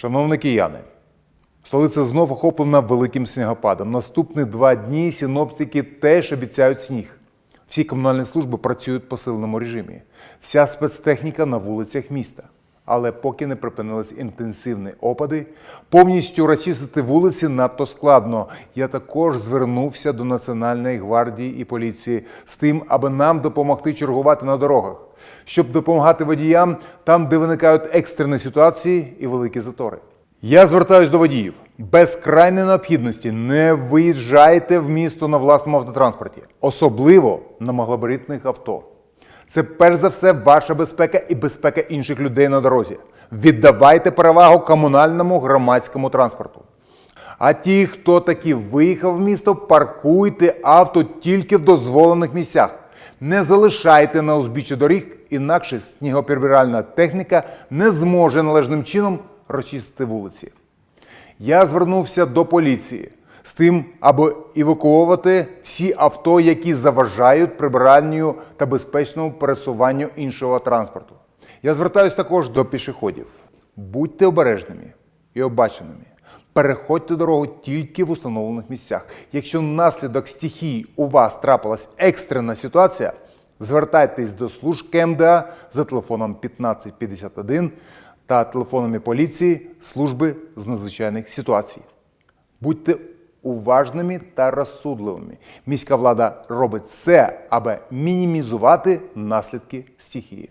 Шановні кияни, столиця знов охоплена великим снігопадом. Наступні два дні синоптики теж обіцяють сніг. Всі комунальні служби працюють в посиленому режимі. Вся спецтехніка на вулицях міста. Але поки не припинились інтенсивні опади, повністю розчистити вулиці надто складно. Я також звернувся до Національної гвардії і поліції з тим, аби нам допомогти чергувати на дорогах, щоб допомагати водіям там, де виникають екстрені ситуації і великі затори. Я звертаюсь до водіїв. Без крайньої необхідності не виїжджайте в місто на власному автотранспорті, особливо на малогабаритних авто. Це перш за все ваша безпека і безпека інших людей на дорозі. Віддавайте перевагу комунальному громадському транспорту. А ті, хто таки виїхав в місто, паркуйте авто тільки в дозволених місцях. Не залишайте на узбіччі доріг, інакше снігоприбиральна техніка не зможе належним чином розчистити вулиці. Я звернувся до поліції з тим, аби евакуувати всі авто, які заважають прибиранню та безпечному пересуванню іншого транспорту. Я звертаюся також до пішоходів. Будьте обережними і обаченими. Переходьте дорогу тільки в установлених місцях. Якщо внаслідок стихії у вас трапилась екстрена ситуація, звертайтесь до служб КМДА за телефоном 1551 та телефонами поліції служби з надзвичайних ситуацій. Будьте уважними та розсудливими. Міська влада робить все, аби мінімізувати наслідки стихії.